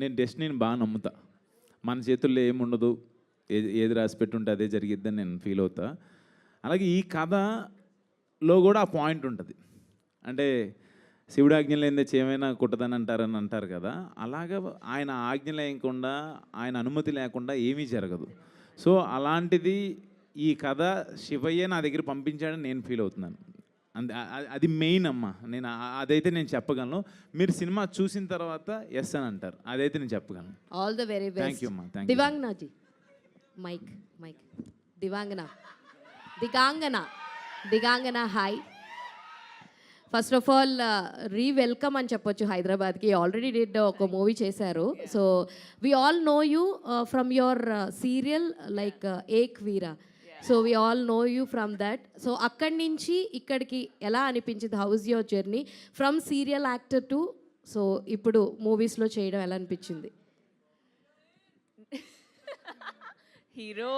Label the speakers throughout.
Speaker 1: నేను డెస్టినీని బాగా నమ్ముతా. మన చేతుల్లో ఏముండదు ఏది ఏది రాసి పెట్టుంటే అదే జరిగిద్దని నేను ఫీల్ అవుతా. అలాగే ఈ కథలో కూడా ఆ పాయింట్ ఉంటుంది. అంటే శివుడు ఆజ్ఞలు లేనిదే ఏమైనా కుట్టదని అంటారని అంటారు కదా. అలాగా ఆయన ఆజ్ఞ లేకుండా ఆయన అనుమతి లేకుండా ఏమీ జరగదు. సో అలాంటిది ఈ కథ శివయ్య నా దగ్గర పంపించాడని నేను ఫీల్ అవుతున్నాను. అంతే. అది మెయిన్ అమ్మ. నేను అదైతే నేను చెప్పగలను. మీరు సినిమా చూసిన తర్వాత ఎస్ అని అంటారు. అదైతే నేను చెప్పగలను.
Speaker 2: All the very
Speaker 1: Thank
Speaker 2: best
Speaker 1: you, ma. Thank you.
Speaker 2: Divangana ji mike mike Divangana. Digangana. Digangana hi first of all re welcome అని చెప్పొచ్చు హైదరాబాద్కి. ఆల్రెడీ డిడ్ ఒక మూవీ చేశారు. So we all know you from your serial like Ek Veera so we all know you from that so అక్కడి నుంచి ఇక్కడికి ఎలా అనిపించింది? How's your journey from serial actor to so ఇప్పుడు మూవీస్లో చేయడం ఎలా అనిపించింది?
Speaker 3: Hero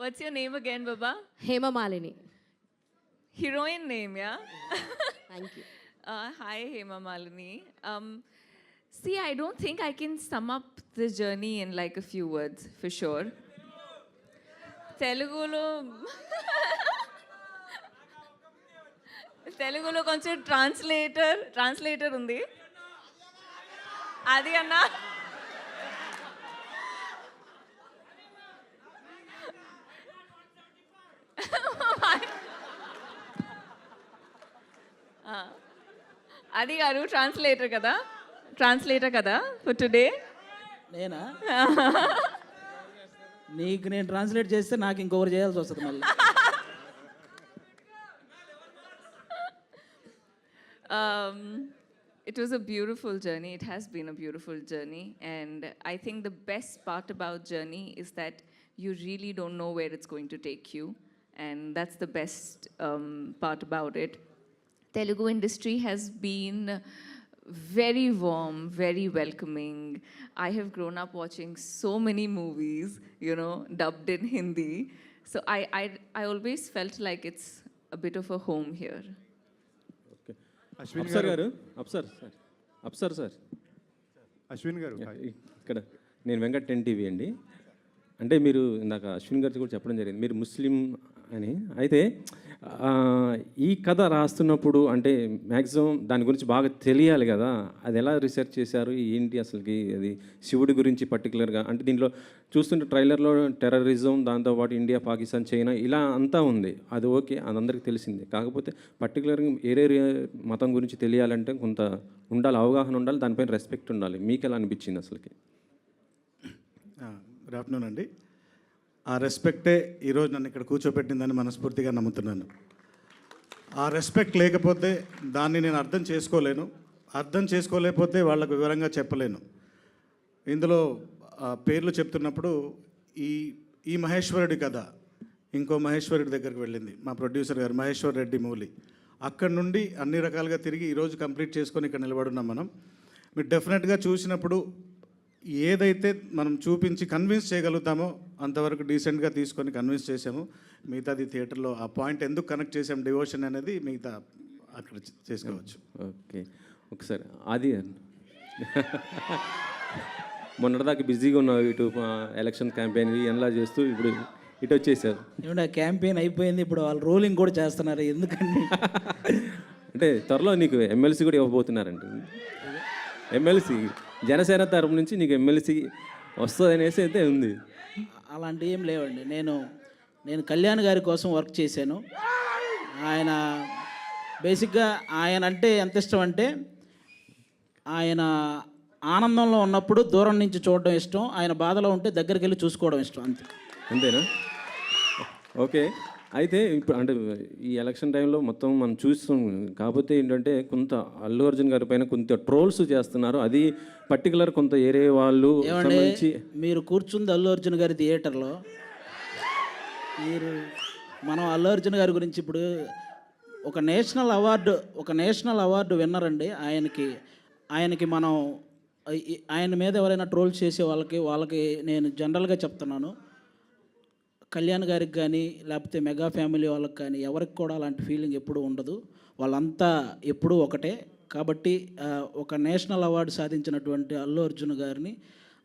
Speaker 3: what's your name again Baba
Speaker 2: Hemamalini.
Speaker 3: Heroine name
Speaker 2: ya thank
Speaker 3: you hi Hemamalini. See I don't think I can sum up the journey in like a few words for sure తెలుగులో తెలుగులో కొంచెం translator translator ఉంది. అది అన్నా. అది గారు translator కదా? Translator కదా ఫర్ టుడే
Speaker 4: నేనా? నీకు నేను ట్రాన్స్లేట్ చేస్తే నాకు ఇంకొకరు చేయాల్సి వస్తుంది మళ్ళీ
Speaker 3: um, it was a beautiful journey. It has been a beautiful journey. And I think the best part about journey is that you really don't know where it's going to take you. And that's the best um, part about it. Telugu industry has been very warm, very welcoming. I have grown up watching so many movies, you know, dubbed in Hindi. So I, I, I always felt like it's a bit of a home here.
Speaker 5: Okay Afsar గారు Afsar sir అప్సర్ sir
Speaker 6: Ashwin గారు
Speaker 5: ఇక్కడ నేను Venkat ten TV అండి అంటే మీరు ఇందాక అశ్విన్ గారితో కూడా చెప్పడం జరిగింది మీరు ముస్లిం అని అయితే ఈ కథ రాస్తున్నప్పుడు అంటే మ్యాక్సిమం దాని గురించి బాగా తెలియాలి కదా. అది ఎలా రీసెర్చ్ చేశారు? ఏంటి అసలుకి అది శివుడి గురించి పర్టికులర్గా అంటే దీంట్లో చూస్తుంటే ట్రైలర్లో టెర్రరిజం దాంతోపాటు ఇండియా పాకిస్తాన్ చైనా ఇలా అంతా ఉంది. అది ఓకే అది అందరికీ తెలిసిందే. కాకపోతే పర్టికులర్గా ఏరే మతం గురించి తెలియాలంటే కొంత ఉండాలి అవగాహన ఉండాలి దానిపైన రెస్పెక్ట్ ఉండాలి. మీకు ఎలా అనిపించింది అసలుకి?
Speaker 6: గుడ్ ఆఫ్టర్నూన్ అండి. ఆ రెస్పెక్టే ఈరోజు నన్ను ఇక్కడ కూర్చోపెట్టిందని మనస్ఫూర్తిగా నమ్ముతున్నాను. ఆ రెస్పెక్ట్ లేకపోతే దాన్ని నేను అర్థం చేసుకోలేను. అర్థం చేసుకోలేకపోతే వాళ్ళకు వివరంగా చెప్పలేను. ఇందులో ఆ, పేర్లు చెప్తున్నప్పుడు ఈ ఈ మహేశ్వరుడి కథ ఇంకో మహేశ్వరుడి దగ్గరికి వెళ్ళింది మా ప్రొడ్యూసర్ గారు మహేశ్వర్ రెడ్డి మౌలి. అక్కడ నుండి అన్ని రకాలుగా తిరిగి ఈరోజు కంప్లీట్ చేసుకొని ఇక్కడ నిలబడున్నాం మనం. మీరు డెఫినెట్గా చూసినప్పుడు ఏదైతే మనం చూపించి కన్విన్స్ చేయగలుగుతామో అంతవరకు డీసెంట్గా తీసుకొని కన్విన్స్ చేసాము మిగతాది థియేటర్లో ఆ పాయింట్ ఎందుకు కనెక్ట్ చేసాం డివోషన్ అనేది మిగతా అక్కడ చేసుకోవచ్చు.
Speaker 5: ఓకే. ఒకసారి అది మొన్నటిదాకా బిజీగా ఉన్నావు ఇటు ఎలక్షన్ క్యాంపెయిన్ ఎలా చేస్తూ ఇప్పుడు ఇటు వచ్చేసారు.
Speaker 4: ఏమంటే ఆ క్యాంపెయిన్ అయిపోయింది ఇప్పుడు వాళ్ళు రోలింగ్ కూడా చేస్తున్నారు ఎందుకండి?
Speaker 5: అంటే త్వరలో నీకు ఎమ్మెల్సీ కూడా ఇవ్వబోతున్నారంట ఎమ్మెల్సీ జనసేన తరపు నుంచి నీకు ఎమ్మెల్సీ వస్తుంది అనేసి అయితే ఉంది.
Speaker 4: అలాంటివి ఏం లేవండి. నేను నేను కళ్యాణ్ గారి కోసం వర్క్ చేశాను. ఆయన బేసిక్గా ఆయన అంటే ఎంత ఇష్టం అంటే ఆయన ఆనందంలో ఉన్నప్పుడు దూరం నుంచి చూడడం ఇష్టం ఆయన బాధలో ఉంటే దగ్గరికి వెళ్ళి చూసుకోవడం ఇష్టం అంతే.
Speaker 5: అంతేనా? ఓకే. అయితే ఇప్పుడు అంటే ఈ ఎలక్షన్ టైంలో మొత్తం మనం చూస్తాం. కాకపోతే ఏంటంటే కొంత అల్లు అర్జున్ గారి పైన కొంత ట్రోల్స్ చేస్తున్నారు. అది పర్టికులర్ కొంత ఏరే వాళ్ళు సంబంధించి
Speaker 4: మీరు కూర్చుంది అల్లు అర్జున్ గారి థియేటర్లో. మీరు మనం అల్లు అర్జున్ గారి గురించి ఇప్పుడు ఒక నేషనల్ అవార్డు ఒక నేషనల్ అవార్డు విన్నర్ అండి. ఆయనకి ఆయనకి మనం ఆయన మీద ఎవరైనా ట్రోల్ చేసే వాళ్ళకి వాళ్ళకి నేను జనరల్గా చెప్తున్నాను. కళ్యాణ్ గారికి కానీ లేకపోతే మెగా ఫ్యామిలీ వాళ్ళకి కానీ ఎవరికి కూడా అలాంటి ఫీలింగ్ ఎప్పుడూ ఉండదు. వాళ్ళంతా ఎప్పుడూ ఒకటే. కాబట్టి ఒక నేషనల్ అవార్డు సాధించినటువంటి అల్లు అర్జున్ గారిని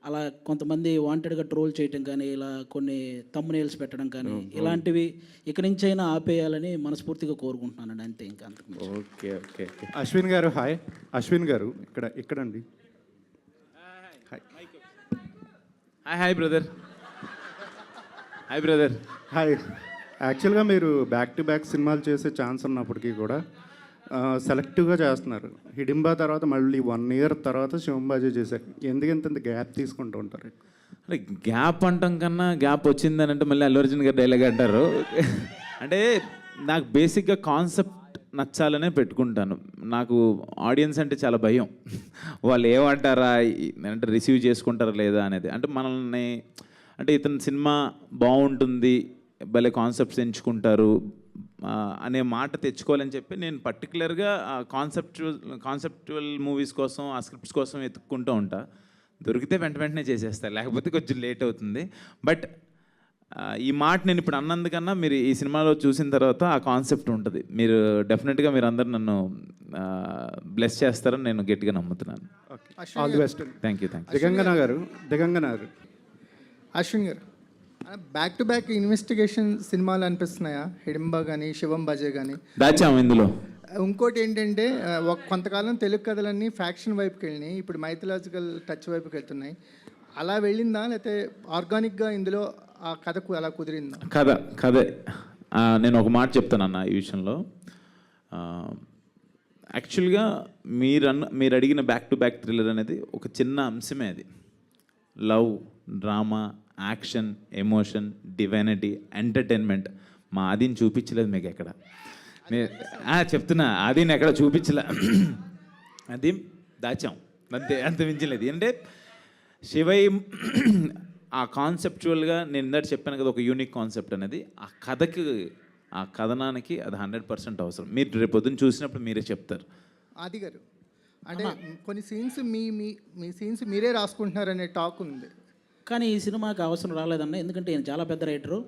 Speaker 4: అలా కొంతమంది వాంటెడ్గా ట్రోల్ చేయటం కానీ ఇలా కొన్ని తమ్మునేల్స్ పెట్టడం కానీ ఇలాంటివి ఇక నుంచైనా ఆపేయాలని మనస్ఫూర్తిగా కోరుకుంటున్నానండి అంతే ఇంకా అంతకు
Speaker 1: ఓకే ఓకే ఓకే.
Speaker 6: అశ్విన్ గారు హాయ్. అశ్విన్ గారు ఇక్కడ ఇక్కడండి.
Speaker 1: Hi hi brother. Hi brother
Speaker 6: hi యాక్చువల్గా మీరు బ్యాక్ టు బ్యాక్ సినిమాలు చేసే ఛాన్స్ ఉన్నప్పటికీ కూడా సెలెక్టివ్గా చేస్తున్నారు. హిడింబా తర్వాత మళ్ళీ వన్ ఇయర్ తర్వాత శివంబాజీ చేశారు. ఎందుకంత ఇంత గ్యాప్ తీసుకుంటూ ఉంటారు?
Speaker 1: అంటే గ్యాప్ అంటాం కన్నా గ్యాప్ వచ్చిందని అంటే మళ్ళీ అల్లు అర్జున్ గారు డైలాగ్ అంటారు. అంటే నాకు బేసిక్గా కాన్సెప్ట్ నచ్చాలనే పెట్టుకుంటాను. నాకు ఆడియన్స్ అంటే చాలా భయం. వాళ్ళు ఏమంటారా? అంటే రిసీవ్ చేసుకుంటారా లేదా అనేది. అంటే మనల్ని అంటే ఇతని సినిమా బాగుంటుంది భలే కాన్సెప్ట్స్ ఎంచుకుంటారు అనే మాట తెచ్చుకోవాలని చెప్పి నేను పర్టికులర్గా కాన్సెప్చువల్ కాన్సెప్చువల్ మూవీస్ కోసం ఆ స్క్రిప్ట్స్ కోసం వెతుక్కుంటూ ఉంటా. దొరికితే వెంట వెంటనే చేసేస్తా లేకపోతే కొంచెం లేట్ అవుతుంది. బట్ ఈ మాట నేను ఇప్పుడు అన్నందుకన్నా మీరు ఈ సినిమాలో చూసిన తర్వాత ఆ కాన్సెప్ట్ ఉంటుంది. మీరు డెఫినెట్గా మీరు అందరు నన్ను బ్లెస్ చేస్తారని నేను గట్టిగా నమ్ముతున్నాను.
Speaker 6: All the best
Speaker 1: thank you thank you
Speaker 6: Digangana గారు దిగంగన గారు.
Speaker 7: అశ్విన్ గారు. బ్యాక్ టు బ్యాక్ ఇన్వెస్టిగేషన్ సినిమాలు అనిపిస్తున్నాయా? హిడింబా కానీ శివం బజే కానీ
Speaker 1: దాచాము ఇందులో.
Speaker 7: ఇంకోటి ఏంటంటే ఒక కొంతకాలం తెలుగు కథలన్నీ ఫ్యాక్షన్ వైపుకి వెళ్ళినాయి. ఇప్పుడు మైథలాజికల్ టచ్ వైపుకి వెళ్తున్నాయి. అలా వెళ్ళిందా? లేకపోతే ఆర్గానిక్గా ఇందులో ఆ కథకు అలా కుదిరిందా?
Speaker 1: కథ కథే. నేను ఒక మాట చెప్తాను అన్న ఈ విషయంలో. యాక్చువల్గా మీరు అన్న మీరు అడిగిన బ్యాక్ టు బ్యాక్ థ్రిల్లర్ అనేది ఒక చిన్న అంశమే అది. Love drama action emotion divinity entertainment మా ఆదిని చూపించలేదు మీకు ఎక్కడ? చెప్తున్నా ఆదిని ఎక్కడ చూపించలే. అది దాచాం. అంతే అంత మించలేదు. అంటే శివయ్య ఆ కాన్సెప్చువల్గా నేను ఇందాక చెప్పాను కదా ఒక యూనిక్ కాన్సెప్ట్ అనేది. ఆ కథకి ఆ కథనానికి అది హండ్రెడ్ పర్సెంట్ అవసరం. మీరు రేపు పొద్దున్న చూసినప్పుడు మీరే చెప్తారు.
Speaker 7: ఆది గారు అంటే కొన్ని సీన్స్ మీ మీ మీ సీన్స్ మీరే రాసుకుంటున్నారనే టాక్ ఉంది.
Speaker 4: కానీ ఈ సినిమాకి అవసరం రాలేదన్న ఎందుకంటే ఈయన చాలా పెద్ద రైటరు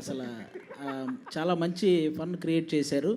Speaker 4: అసలు చాలా మంచి ఫన్ క్రియేట్ చేశారు.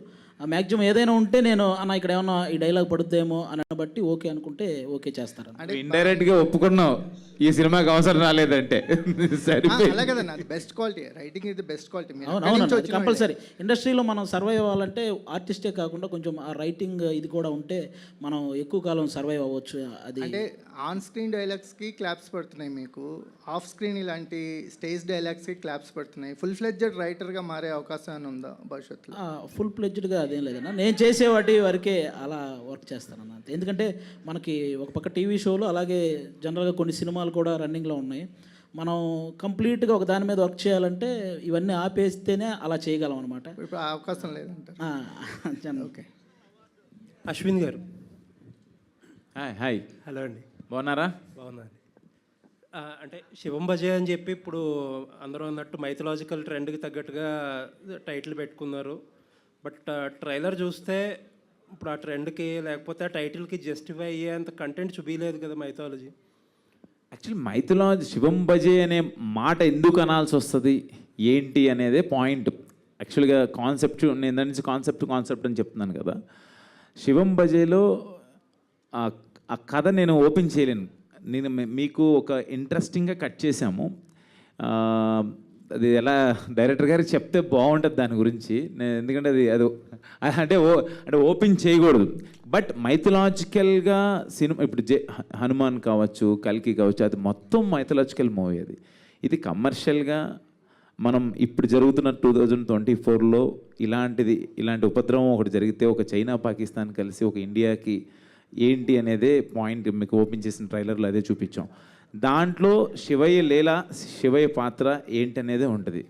Speaker 4: మ్యాక్సిమం ఏదైనా ఉంటే నేను అన్న ఇక్కడ ఏమన్నా ఈ డైలాగ్ పడుద్దేమో అని బట్టి ఓకే అనుకుంటే ఓకే చేస్తారన్న
Speaker 1: ఇండైరెక్ట్గా ఒప్పుకున్నావు. ఈ సినిమాకి అవసరం రాలేదంటే.
Speaker 7: అలా కదండి అది బెస్ట్ క్వాలిటీ రైటింగ్ ఇది బెస్ట్ క్వాలిటీ
Speaker 4: అవును అవును కంపల్సరీ ఇండస్ట్రీలో మనం సర్వైవ్ అవ్వాలంటే ఆర్టిస్టే కాకుండా కొంచెం ఆ రైటింగ్ ఇది కూడా ఉంటే మనం ఎక్కువ కాలం సర్వైవ్ అవ్వచ్చు. అది
Speaker 7: అంటే ఆన్ స్క్రీన్ డైలాగ్స్కి క్లాప్స్ పడుతున్నాయి మీకు. ఆఫ్ స్క్రీన్ ఇలాంటి స్టేజ్ డైలాగ్స్కి క్లాప్స్ పడుతున్నాయి. ఫుల్ ఫ్లెడ్జెడ్ రైటర్గా మారే అవకాశం ఉందా భవిష్యత్తులో?
Speaker 4: ఫుల్ ప్లెడ్జ్డ్గా అదేం లేదన్న. నేను చేసే వాటి వరకే అలా వర్క్ చేస్తానన్న. అంతే. ఎందుకంటే మనకి ఒక పక్క టీవీ షోలు అలాగే జనరల్గా కొన్ని సినిమాలు కూడా రన్నింగ్లో ఉన్నాయి. మనం కంప్లీట్గా ఒక దాని మీద వర్క్ చేయాలంటే ఇవన్నీ ఆపేస్తేనే అలా చేయగలం అనమాట
Speaker 7: ఇప్పుడు అవకాశం లేదంటారు.
Speaker 4: ఓకే.
Speaker 8: అశ్విన్ గారు.
Speaker 1: Hi hi.
Speaker 8: హలో అండి.
Speaker 1: బాగున్నారా?
Speaker 8: బాగున్నాను అంటే శివం బజే అని చెప్పి ఇప్పుడు అందరూ అన్నట్టు మైథలాజికల్ ట్రెండ్కి తగ్గట్టుగా టైటిల్ పెట్టుకున్నారు. బట్ ట్రైలర్ చూస్తే ఇప్పుడు ఆ ట్రెండ్కి లేకపోతే ఆ టైటిల్కి జస్టిఫై అయ్యేంత కంటెంట్ చూపించలేదు కదా mythology
Speaker 1: actually mythology Shivam Bhaje అనే మాట ఎందుకు అనాల్సి వస్తుంది? ఏంటి అనేదే పాయింట్ యాక్చువల్గా కాన్సెప్ట్ నేను దాని నుంచి కాన్సెప్ట్ కాన్సెప్ట్ అని చెప్తున్నాను కదా. శివం బజేలో ఆ కథ నేను ఓపెన్ చేయలేను. నేను మీకు ఒక ఇంట్రెస్టింగ్గా కట్ చేశాము. అది ఎలా డైరెక్టర్ గారికి చెప్తే బాగుంటుంది దాని గురించి. నేను ఎందుకంటే అది అది అంటే ఓ అంటే ఓపెన్ చేయకూడదు. బట్ మైథలాజికల్గా సినిమా ఇప్పుడు జే హనుమాన్ కావచ్చు కల్కి కావచ్చు అది మొత్తం మైథలాజికల్ మూవీ అది. ఇది కమర్షియల్గా మనం ఇప్పుడు జరుగుతున్న టూ థౌజండ్ ట్వంటీ ఫోర్లో ఇలాంటిది ఇలాంటి ఉపద్రవం ఒకటి జరిగితే ఒక చైనా పాకిస్తాన్ కలిసి ఒక ఇండియాకి ఏంటి అనేదే పాయింట్ మీకు ఓపెన్ చేసిన ట్రైలర్లో అదే చూపించాం. దాంట్లో శివయ్య లీల శివయ్య పాత్ర ఏంటి ఉంటుంది.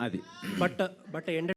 Speaker 1: అది.
Speaker 8: బట్ బట్ ఏంటంటే